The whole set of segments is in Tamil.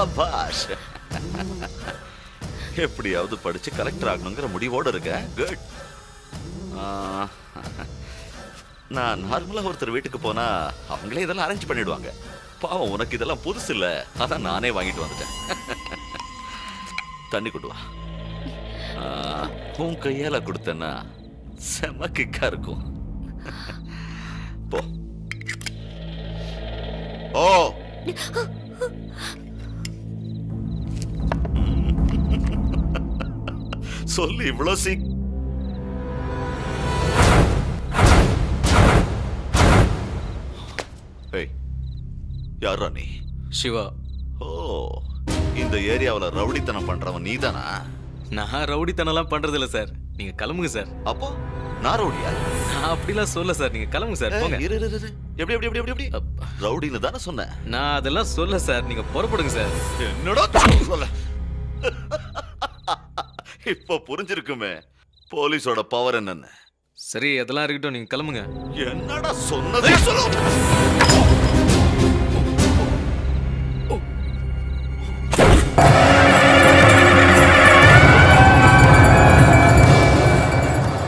சபாஷ். எப்படியாவது படிச்சு கலெக்டர் ஆகணுங்கிற முடிவோட இருக்க குட் நான் நார்மலா ஒருத்தர் வீட்டுக்கு போனா அவங்களே இதெல்லாம் அரேஞ்ச் பண்ணிடுவாங்க. பாவம் உனக்கு இதெல்லாம் புதுசு இல்ல. அதான் நானே வாங்கிட்டு வந்துட்டேன். தண்ணி கொண்டு வா. உன் கையால கொடுத்தேன்னா செம கிக்கா இருக்கும். போ. ஓ. சொல்லு இவ்வளோ சீக் ஏய் யாரா நீ? சிவா. ஓ இந்த ஏரியாவுல ரவுடித்தனம் பண்றவன் நீதானா? நான் ரவுடித்தனம்லாம் பண்றது இல்ல சார். நீங்க கிளம்புங்க சார். அப்போ நான் ரவுடியா? நான் அப்படிலாம் சொல்ல சார். நீங்க கிளம்புங்க சார். போங்க. இரு, இரு, இரு. எப்படி எப்படி எப்படி எப்படி எப்படி? ரவுடின்னு தானே சொன்னேன். நான் அதெல்லாம் சொல்ல சார். நீங்க புறப்படுங்க சார். என்னடா சொல்ல? இப்ப புரிஞ்சிருக்குமே. போலீஸோட பவர் என்னன்னு. சரி அதெல்லாம் இருக்கட்டும் நீங்க கிளம்புங்க. என்னடா சொன்னதே சொல்லு.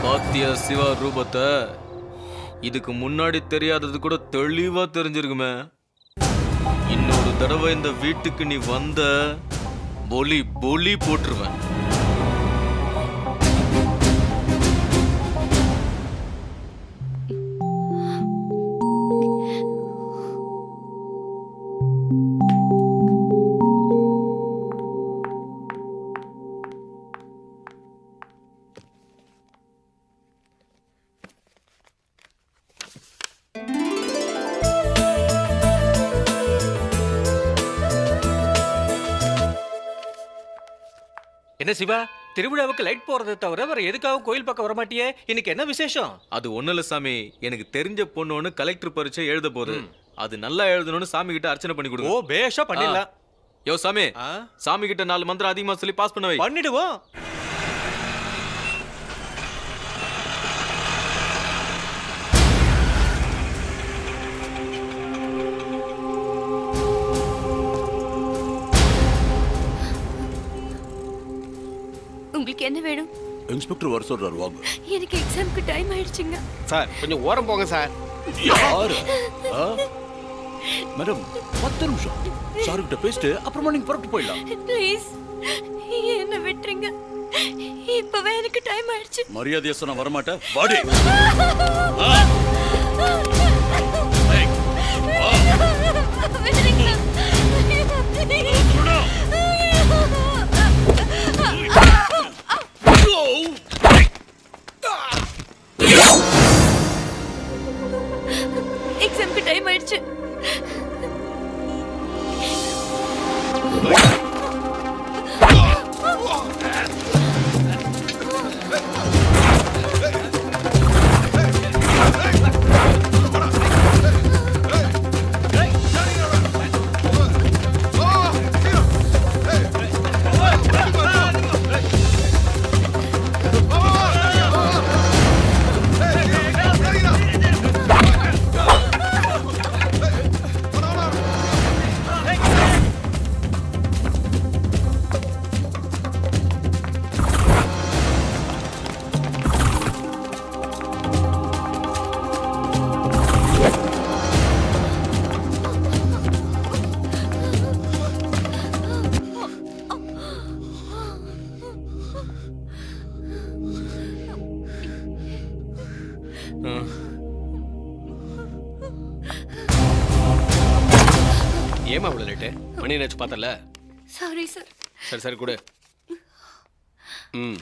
பாத்தியா சிவா ரூபத்தை? இதுக்கு முன்னாடி தெரியாதது கூட தெளிவா தெரிஞ்சிருக்குமே. இன்னொரு தடவை இந்த வீட்டுக்கு நீ வந்த பொலி பொலி போட்டுருவேன். என்ன சிவா? திருவிழாவுக்கு லைட் போறதை தவிர வேற எதுக்காகவும் கோயில் பக்கம் வரமாட்டியே? இன்னைக்கு என்ன விசேஷம்? அது ஒண்ணு இல்ல சாமி. எனக்கு தெரிஞ்ச பொண்ணு கலெக்டர் பரீட்சை எழுத போகுது. அது நல்லா எழுதணும்னு சாமி கிட்ட அர்ச்சனை பண்ணி ஓ கொடுங்க பேஷா பண்ணிடலாம். யோ சாமி? சாமி கிட்ட நாலு மந்திரம் அதிகமா சொல்லி பாஸ் பண்ண வை. பண்ணிடுவோம். உங்களுக்கு என்ன வேணும்? இன்ஸ்பெக்டர் வர சொல்றாரு வாங்க. எனக்கு எக்ஸாம்க்கு டைம் ஆயிடுச்சுங்க. சார் கொஞ்சம் ஓரம் போங்க சார். யாரு? மேடம் பத்து நிமிஷம். சாரு கிட்ட பேசிட்டு அப்புறமா நீங்க புறப்பட்டு போயிடலாம். ப்ளீஸ் என்ன விட்டுருங்க. இப்பவே எனக்கு டைம் ஆயிடுச்சு. மரியாதையா சொன்னா வரமாட்டேன். வாடி. ஏமா இவ்வளவு லேட்டு மணி நினைச்சு பார்த்தல? சாரி சார் சரி சரி கொடு. ம்.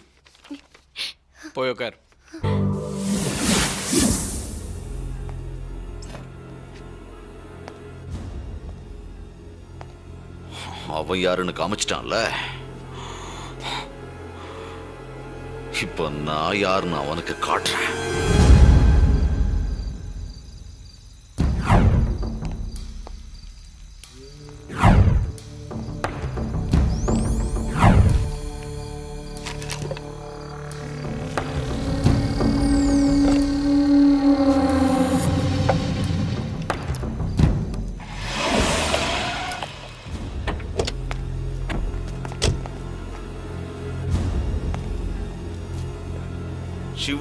போய் உட்கார் அவன் யாருன்னு காமிச்சிட்டான்ல? இப்ப நான் யாருன்னு அவனுக்கு காட்டுறேன்.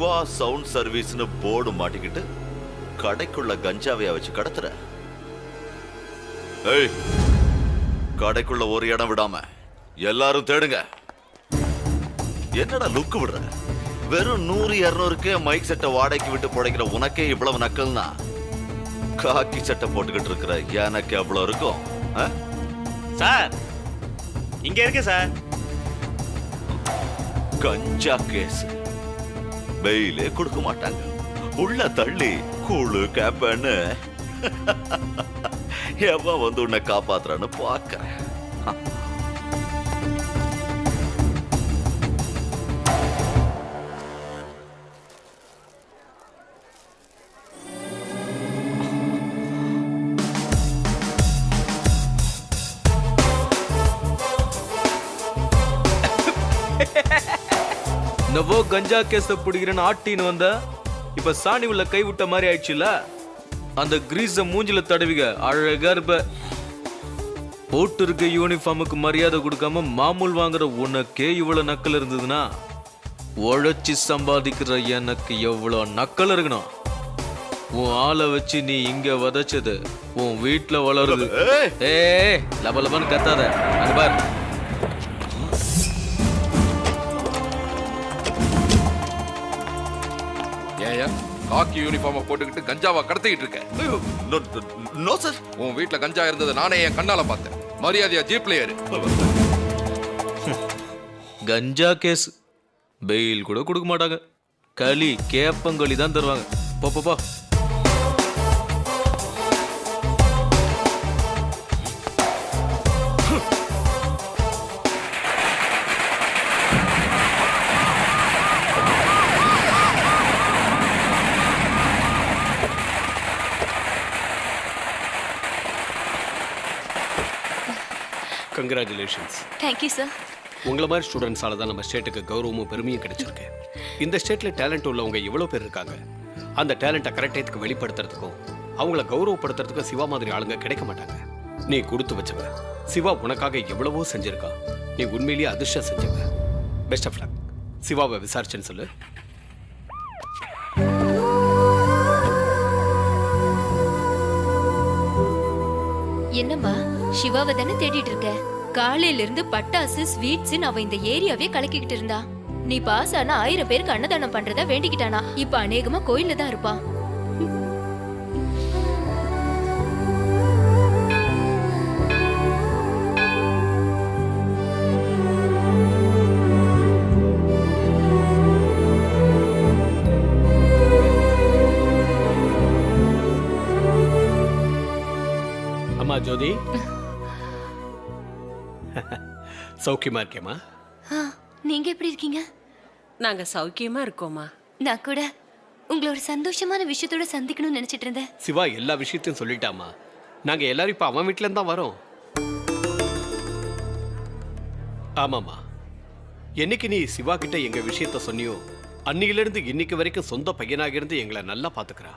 சிவா சவுண்ட் சர்வீஸ்னு போர்டு மாட்டிக்கிட்டு கடைக்குள்ள கஞ்சாவையா வச்சு கடத்துற. ஏய் கடைக்குள்ள ஒரு இடம் விடாம எல்லாரும் தேடுங்க. என்னடா லுக்கு விடுற? வெறும் நூறு இருநூறுக்கே மைக் செட்டை வாடகைக்கு விட்டு புடைக்கிற உனக்கே இவ்வளவு நக்கல்னா? காக்கி சட்டை போட்டுக்கிட்டு இருக்கிற எனக்கு எவ்வளவு இருக்கும்? சார் இங்க இருக்கு சார். கஞ்சா கேஸ். பெயிலே கொடுக்க மாட்டாங்க. உள்ள தள்ளி கூழு கேப்பன்னு. எவன் வந்து உன்னை காப்பாத்துறான்னு பாக்குறேன் நவோ கஞ்சா கேஸ பிடிக்கிறேன்னு ஆட்டின்னு வந்த இப்ப சாணி உள்ள கை விட்ட மாதிரி ஆயிடுச்சுல? அந்த கிரீஸ மூஞ்சில தடவிக அழகா இருப்ப. போட்டு இருக்க யூனிஃபார்முக்கு மரியாதை கொடுக்காம மாமூல் வாங்குற உனக்கே இவ்வளவு நக்கல் இருந்ததுன்னா உழைச்சி சம்பாதிக்கிற எனக்கு எவ்வளவு நக்கல் இருக்கணும்? உன் ஆளை வச்சு நீ இங்க வதச்சது உன் வீட்ல வளருது. ஏய், ஏய் லப லபன்னு கத்தாத. அங்க பார். ஏயா காக்கி யூனிஃபார்மை போட்டுக்கிட்டு கஞ்சாவா கடத்திக்கிட்டு இருக்க. no, sir. உன் வீட்ல கஞ்சா இருந்தது நானே என் கண்ணால பார்த்தேன். மரியாதையா ஜீப்ல ஏறு. கஞ்சா கேஸ். பெயில் கூட கொடுக்க மாட்டாங்க. களி கேப்பங்களி தான் தருவாங்க. போ. கங்க்ராச்சுலேஷன்ஸ் தேங்க்யூ சார் உங்களை மாதிரி ஸ்டூடெண்ட்ஸால தான் நம்ம ஸ்டேட்டுக்கு கௌரவமும் பெருமையும் கிடைச்சிருக்கு. இந்த ஸ்டேட்ல டேலண்ட் உள்ளவங்க எவ்வளோ பேர் இருக்காங்க. அந்த டேலண்ட்டை கரெக்ட் டயத்துக்கு வெளிப்படுத்துறதுக்கும் அவங்கள கௌரவப்படுத்துறதுக்கும் சிவா மாதிரி ஆளுங்க கிடைக்க மாட்டாங்க. நீ கொடுத்து வச்சவ. சிவா உனக்காக எவ்வளவோ செஞ்சிருக்கான் நீ உண்மையிலேயே அதிர்ஷ்டம் செஞ்சவ. பெஸ்ட் ஆஃப் லக் சிவாவை விசாரிச்சேன்னு சொல்லு. என்னம்மா சிவாவை தானே தேடிட்டு இருக்க? காலையில இருந்து பட்டாசு ஸ்வீட்ஸ் அவ இந்த ஏரியாவே கலக்கிக்கிட்டு இருந்தா. நீ பாஸ் ஆனா ஆயிரம் பேருக்கு அன்னதானம் பண்றதா வேண்டிக்கிட்டானா. இப்ப அநேகமா கோயில்ல தான் இருப்பான் சௌக்கியமா இருக்கேம்மா? ஆ, நீங்க எப்படி இருக்கீங்க? நாங்க சௌக்கியமா இருக்கோமா நான் கூட உங்களை ஒரு சந்தோஷமான விஷயத்தோட சந்திக்கணும்னு நினைச்சிட்டு இருந்தேன். சிவா எல்லா விஷயத்தையும் சொல்லிட்டாமா நாங்க எல்லாரும் இப்ப அவன் இருந்து தான் வரோம். ஆமாமா என்னைக்கு நீ சிவா கிட்ட எங்க விஷயத்த சொன்னியோ அன்னியில இருந்து இன்னைக்கு வரைக்கும் சொந்த பையனாக இருந்து எங்களை நல்லா பாத்துக்கிறா.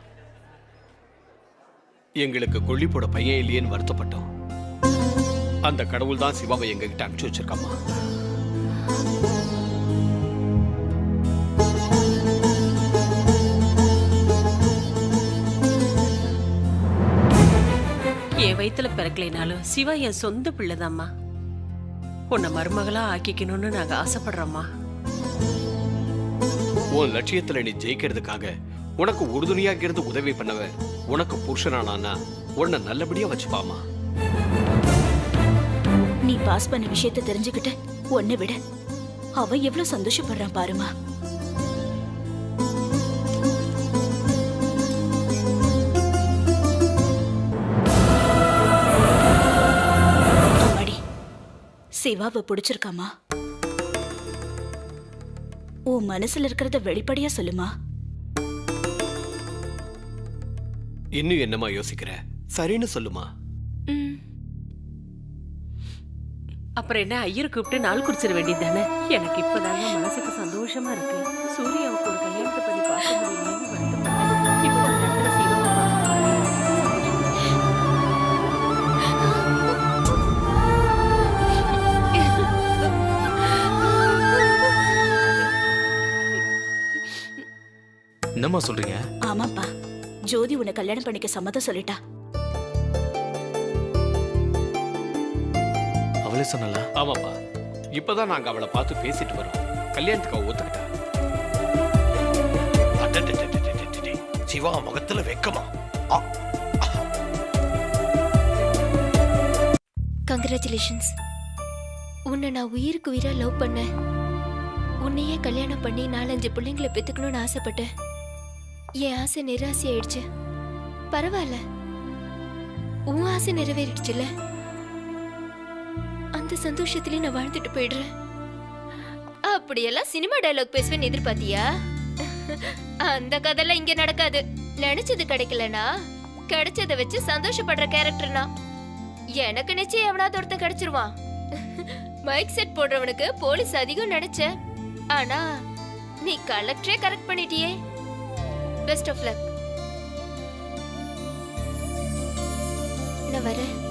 எங்களுக்கு கொள்ளி போட பையன் இல்லையேன்னு வருத்தப்பட்டோம். அந்த கடவுள் தான் சிவாவை எங்க கிட்ட அனுப்பிச்சு வச்சிருக்காமா? என் வயித்துல பிறக்கலைனாலும் சிவா என் சொந்த பிள்ளைதாம்மா. உன்னை மருமகளா ஆக்கிக்கணும்னு நாங்க ஆசைப்படுறோம்மா. உன் லட்சியத்துல நீ ஜெயிக்கிறதுக்காக உனக்கு உறுதுணையாக இருந்து உதவி பண்ணவ உனக்கு புருஷனானா உன்னை நல்லபடியா வச்சுப்பாமா நீ பாஸ் பண்ண விஷயத்த தெரிஞ்சுக்கிட்டு உன்னை விட. அவன் எவ்வளவு சந்தோஷப்படுறான் பாருமா. சிவாவை பிடிச்சிருக்காமா? உன் மனசுல இருக்கிறத வெளிப்படையா சொல்லுமா? இன்னும் என்னமா யோசிக்கிற? சரின்னு சொல்லுமா? ம், அப்புறம் என்ன ஐயர் கூப்பிட்டு நாள் குறிச்சிட வேண்டியது தானே எனக்கு இப்பதாங்க மனசுக்கு சந்தோஷமா இருக்கு. சூர்யாவுக்கு ஒரு கல்யாணத்தை பண்ணி பார்க்க முடியலன்னு வருத்தப்பட்டேன். இப்போ அந்த இடத்துல. என்னம்மா சொல்றீங்க? ஆமாப்பா. ஜோதி உன்னை கல்யாணம் பண்ணிக்க சம்மதம் சொல்லிட்டா. அவளே சொன்னல? ஆமாப்பா. இப்பதான் நாங்க அவளை பார்த்து பேசிட்டு வரோம். கல்யாணத்துக்கு அவ ஒத்துக்கிட்டா? அடடடடடடடடே. சிவா முகத்துல வெக்கமா ஆ, கங்க்ராச்சுலேஷன்ஸ் உன்னை நான் உயிருக்கு உயிரா லவ் பண்ணேன். உன்னையே கல்யாணம் பண்ணி நாலஞ்சு பிள்ளைங்களை பெத்துக்கணும்னு ஆசைப்பட்டேன். என் ஆசை நிராசை ஆயிடுச்சு பரவாயில்ல. உன் ஆசை நிறைவேறிடுச்சுல அந்த சந்தோஷத்திலே நான் வாழ்ந்துட்டு போயிடுறேன். அப்படியெல்லாம் சினிமா டயலாக் பேசுவேன்னு எதிர்பார்த்தியா? அந்த கதைலாம் இங்க நடக்காது. நினைச்சது கிடைக்கலனா? கிடைச்சதை வச்சு சந்தோஷப்படுற கேரக்டர்னா எனக்கு நிச்சயம் எவனாவது ஒருத்தன் கிடைச்சிருவான். மைக் செட் போடுறவனுக்கு போலீஸ் அதிகம் நினைச்ச ஆனா நீ கலெக்டரே கரெக்ட் பண்ணிட்டியே. பெஸ்ட் ஆஃப் லக் நான் வரேன்.